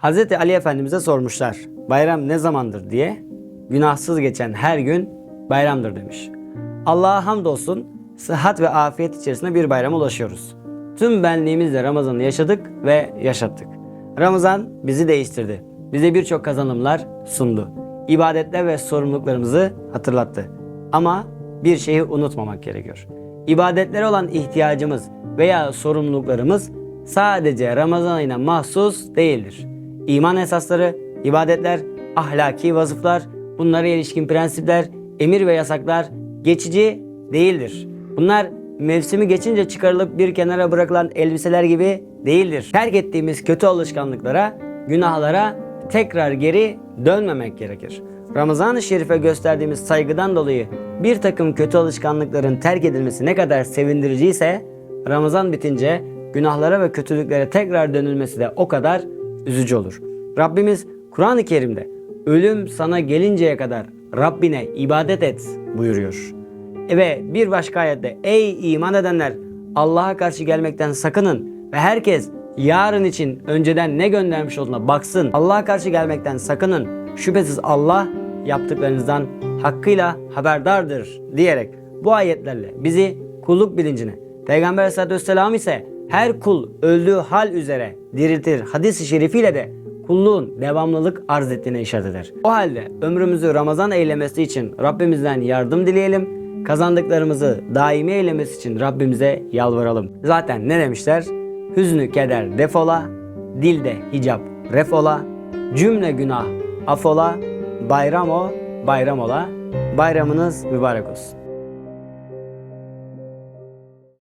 Hazreti Ali Efendimiz'e sormuşlar. Bayram ne zamandır diye. Günahsız geçen her gün bayramdır demiş. Allah'a hamdolsun sıhhat ve afiyet içerisinde bir bayrama ulaşıyoruz. Tüm benliğimizle Ramazan'ı yaşadık ve yaşattık. Ramazan bizi değiştirdi. Bize birçok kazanımlar sundu. İbadetler ve sorumluluklarımızı hatırlattı. Ama bir şeyi unutmamak gerekiyor. İbadetlere olan ihtiyacımız veya sorumluluklarımız sadece Ramazan ayına mahsus değildir. İman esasları, ibadetler, ahlaki vasıflar, bunlara ilişkin prensipler, emir ve yasaklar geçici değildir. Bunlar mevsimi geçince çıkarılıp bir kenara bırakılan elbiseler gibi değildir. Terk ettiğimiz kötü alışkanlıklara, günahlara tekrar geri dönmemek gerekir. Ramazan-ı Şerif'e gösterdiğimiz saygıdan dolayı bir takım kötü alışkanlıkların terk edilmesi ne kadar sevindirici ise Ramazan bitince günahlara ve kötülüklere tekrar dönülmesi de o kadar üzücü olur. Rabbimiz Kur'an-ı Kerim'de ölüm sana gelinceye kadar Rabbine ibadet et buyuruyor. Ve bir başka ayette ey iman edenler Allah'a karşı gelmekten sakının ve herkes yarın için önceden ne göndermiş olduğuna baksın. Allah'a karşı gelmekten sakının. Şüphesiz Allah yaptıklarınızdan hakkıyla haberdardır diyerek bu ayetlerle bizi kulluk bilincine, Peygamber Aleyhisselatü Vesselam ise her kul öldüğü hal üzere diriltir hadis-i şerifiyle de kulluğun devamlılık arz ettiğine işaret eder. O halde ömrümüzü Ramazan eylemesi için Rabbimizden yardım dileyelim. Kazandıklarımızı daimi eylemesi için Rabbimize yalvaralım. Zaten ne demişler? Hüznü keder defola, dilde hicap refola, cümle günah afola, bayram o, bayram ola. Bayramınız mübarek olsun.